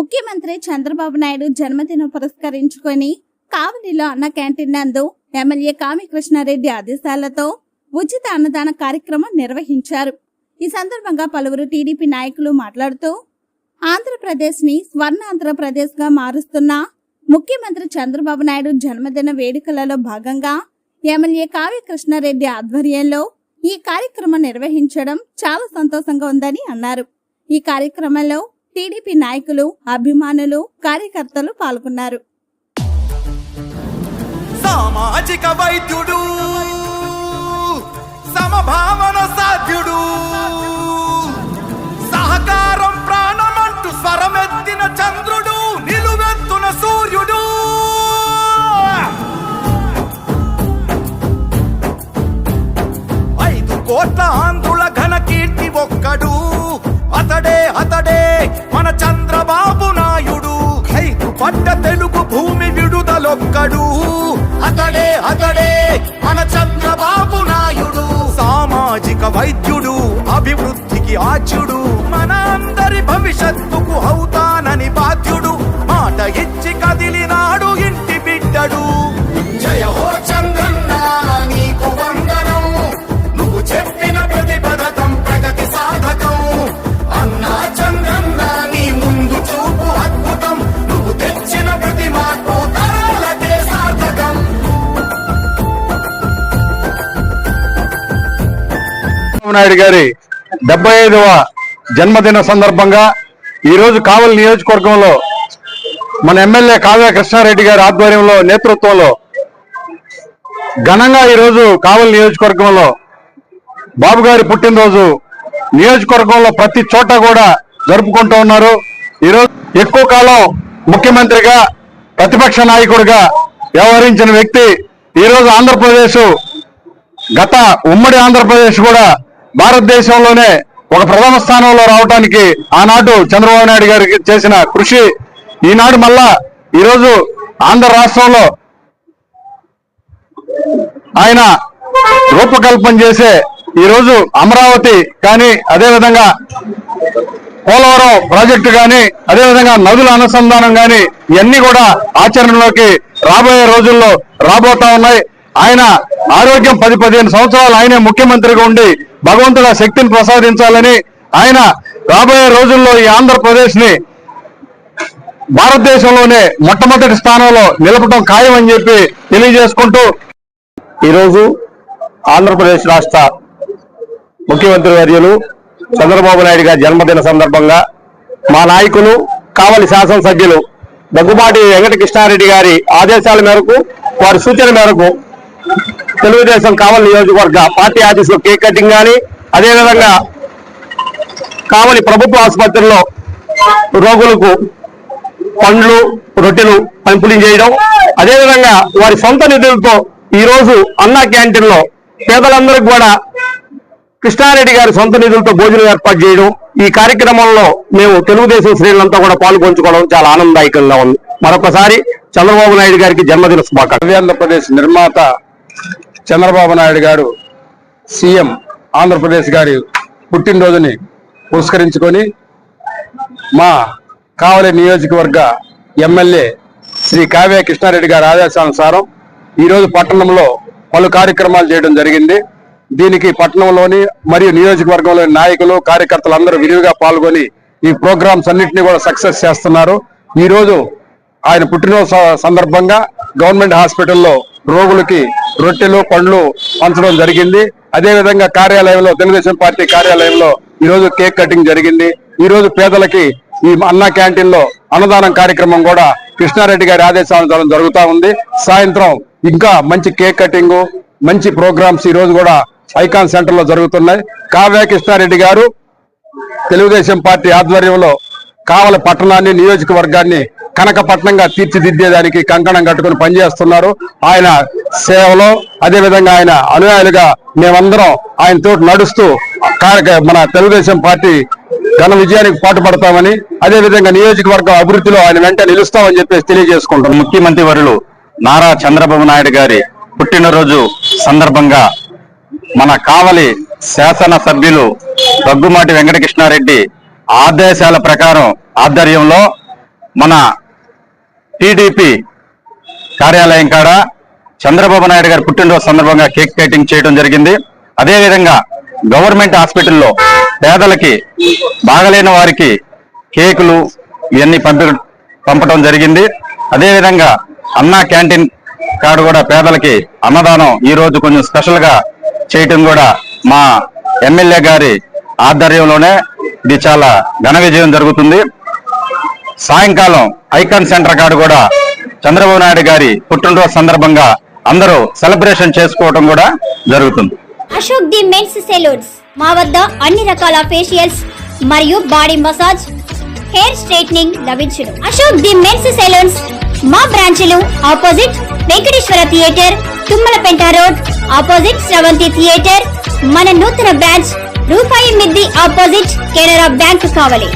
ముఖ్యమంత్రి చంద్రబాబు నాయుడు జన్మదినం పురస్కరించుకొని కావలిలో అన్న క్యాంటీన్ నందు ఎమ్మెల్యే కామికృష్ణారెడ్డి ఆదేశాలతో ఉచిత అన్నదాన కార్యక్రమం నిర్వహించారు. ఈ సందర్భంగా పలువురు టీడీపీ నాయకులు మాట్లాడుతూ ఆంధ్రప్రదేశ్ని స్వర్ణ ఆంధ్రప్రదేశ్గా మారుస్తున్న ముఖ్యమంత్రి చంద్రబాబు నాయుడు జన్మదిన వేడుకలలో భాగంగా ఎమ్మెల్యే కావ్యకృష్ణారెడ్డి ఆధ్వర్యంలో ఈ కార్యక్రమం నిర్వహించడం చాలా సంతోషంగా ఉందని అన్నారు. ఈ కార్యక్రమంలో టీడీపీ నాయకులు అభిమానులు కార్యకర్తలు పాల్గొన్నారు. సామాజిక వైద్యుడు సమభావన సాధ్యుడు. సహకారం ప్రాణమంటూ స్వరమెత్తిన చంద్రుడు నిలువెత్తున సూర్యుడు. ఐదు కోట్ల ఆంధ్రుల ఘన కీర్తి ఒక్కడు. అతడే అతడే మన చంద్రబాబు నాయుడు. ఐదు పట్ట తెలుగు భూమి విడుదలొక్కడు. అతడే అతడే మన చంద్రబాబు నాయుడు. సామాజిక వైద్యుడు అభివృద్ధికి ఆచ్యుడు. మన అందరి భవిష్యత్తుకు అవుతాన నాయుడు గారి డెబ్బై ఐదవ జన్మదిన సందర్భంగా ఈ రోజు కావలి నియోజకవర్గంలో మన ఎమ్మెల్యే కావ్య కృష్ణారెడ్డి గారి ఆధ్వర్యంలో నేతృత్వంలో ఘనంగా ఈ రోజు కావలి నియోజకవర్గంలో బాబు గారి పుట్టినరోజు నియోజకవర్గంలో ప్రతి చోట కూడా జరుపుకుంటూ ఉన్నారు. ఈరోజు ఎక్కువ కాలం ముఖ్యమంత్రిగా ప్రతిపక్ష నాయకుడిగా వ్యవహరించిన వ్యక్తి ఈరోజు ఆంధ్రప్రదేశ్ గత ఉమ్మడి ఆంధ్రప్రదేశ్ కూడా భారతదేశంలోనే ఒక ప్రథమ స్థానంలో రావడానికి ఆనాడు చంద్రబాబు నాయుడు గారికి చేసిన కృషి ఈనాడు మళ్ళా ఈరోజు ఆంధ్ర రాష్ట్రంలో ఆయన రూపకల్పన చేసే ఈరోజు అమరావతి కానీ అదేవిధంగా పోలవరం ప్రాజెక్టు కానీ అదేవిధంగా నదుల అనుసంధానం కానీ ఇవన్నీ కూడా ఆచరణలోకి రాబోయే రోజుల్లో రాబోతా ఉన్నాయి. ఆయన ఆరోగ్యం పది పదిహేను సంవత్సరాలు ఆయనే ముఖ్యమంత్రిగా ఉండి భగవంతుడు శక్తిని ప్రసాదించాలని ఆయన రాబోయే రోజుల్లో ఈ ఆంధ్రప్రదేశ్ని భారతదేశంలోనే మొట్టమొదటి స్థానంలో నిలపడం ఖాయం అని చెప్పి తెలియజేసుకుంటూ ఈరోజు ఆంధ్రప్రదేశ్ రాష్ట్ర ముఖ్యమంత్రి వర్యులు చంద్రబాబు నాయుడు గారి జన్మదిన సందర్భంగా మా నాయకులు కావలి శాసనసభ్యులు దగ్గుబాటి వెంకటకృష్ణారెడ్డి గారి ఆదేశాల మేరకు వారి సూచన మేరకు తెలుగుదేశం కావలి నియోజకవర్గ పార్టీ ఆఫీసులో కేక్ కటింగ్ కానీ అదేవిధంగా కావలి ప్రభుత్వ ఆసుపత్రిలో రోగులకు పండ్లు రొట్టెలు పంపిణీ చేయడం అదేవిధంగా వారి సొంత నిధులతో ఈ రోజు అన్నా క్యాంటీన్లో పేదలందరికీ కూడా కృష్ణారెడ్డి గారి సొంత నిధులతో భోజనం ఏర్పాటు చేయడం ఈ కార్యక్రమంలో మేము తెలుగుదేశం శ్రేణులంతా కూడా పాల్గొంచుకోవడం చాలా ఆనందదాయకంగా ఉంది. మరొకసారి చంద్రబాబు నాయుడు గారికి జన్మదిన శుభాకాంక్షలు. ఆంధ్రప్రదేశ్ నిర్మాత చంద్రబాబు నాయుడు గారు సీఎం ఆంధ్రప్రదేశ్ గారి పుట్టినరోజుని పురస్కరించుకొని మా కావలి నియోజకవర్గ ఎమ్మెల్యే శ్రీ కావ్య కృష్ణారెడ్డి గారి ఆదేశానుసారం ఈరోజు పట్టణంలో పలు కార్యక్రమాలు చేయడం జరిగింది. దీనికి పట్టణంలోని మరియు నియోజకవర్గంలోని నాయకులు కార్యకర్తలు అందరూ విరివిగా పాల్గొని ఈ ప్రోగ్రామ్స్ అన్నింటినీ కూడా సక్సెస్ చేస్తున్నారు. ఈ రోజు ఆయన పుట్టినరోజు స- సందర్భంగా గవర్నమెంట్ హాస్పిటల్లో రోగులకి రొట్టెలు పండ్లు పంచడం జరిగింది. అదేవిధంగా కార్యాలయంలో తెలుగుదేశం పార్టీ కార్యాలయంలో ఈరోజు కేక్ కటింగ్ జరిగింది. ఈరోజు పేదలకి ఈ అన్నా క్యాంటీన్లో అన్నదానం కార్యక్రమం కూడా కృష్ణారెడ్డి గారి ఆదేశానుసారం జరుగుతూ ఉంది. సాయంత్రం ఇంకా మంచి కేక్ కటింగ్ మంచి ప్రోగ్రామ్స్ ఈ రోజు కూడా ఐకాన్ సెంటర్లో జరుగుతున్నాయి. కావ్య కృష్ణారెడ్డి గారు తెలుగుదేశం పార్టీ ఆధ్వర్యంలో కావల పట్టణాన్ని నియోజకవర్గాన్ని కనకపట్నంగా తీర్చిదిద్దేదానికి కంకణం కట్టుకుని పనిచేస్తున్నారు. ఆయన సేవలో అదే విధంగా ఆయన అనుయాయులుగా మేమందరం ఆయన తోటి నడుస్తూ మన తెలుగుదేశం పార్టీ ఘన విజయానికి పాటుపడతామని అదే విధంగా నియోజకవర్గం అభివృద్ధిలో ఆయన వెంట నిలుస్తామని చెప్పేసి తెలియజేసుకుంటాం ముఖ్యమంత్రి వరులు నారా చంద్రబాబు నాయుడు గారి పుట్టినరోజు సందర్భంగా మన కావలి శాసన సభ్యులు దగ్గుమాటి వెంకటకృష్ణారెడ్డి ఆదేశాల ప్రకారం ఆధ్వర్యంలో మన టీడీపీ కార్యాలయం కాడ చంద్రబాబు నాయుడు గారి పుట్టినరోజు సందర్భంగా కేక్ కటింగ్ చేయడం జరిగింది. అదేవిధంగా గవర్నమెంట్ హాస్పిటల్లో పేదలకి బాగలేని వారికి కేకులు ఇవన్నీ పంపి పంపడం జరిగింది. అదేవిధంగా అన్నా క్యాంటీన్ కాడు కూడా పేదలకి అన్నదానం ఈరోజు కొంచెం స్పెషల్గా చేయటం కూడా మా ఎమ్మెల్యే గారి ఆధ్వర్యంలోనే ఇది చాలా ఘన విజయం జరుగుతుంది. సాయంకాలం ఐకాన్ సెంటర్ కాడ కూడా చంద్రబాబు నాయుడు గారి పుట్టినరోజు సందర్భంగా అందరూ సెలబ్రేషన్ చేసుకోవడం కూడా జరుగుతుంది. Ashok the men's salons. మా వద్ద అన్ని రకాల ఫేషియల్స్ మరియు బాడీ మసాజ్ హెయిర్ స్ట్రైట్నింగ్ లభించును. అశోక్ ది మెన్స్ సెలూన్స్ మా బ్రాంచ్లు opposite Venkateswara theatre Tummalapenta road opposite Sravanthi theatre. మన నూతన బ్రాంచ్ రూపాయి మిద్ది ఆపోజిట్ కెనరా బ్యాంక్ కావాలి.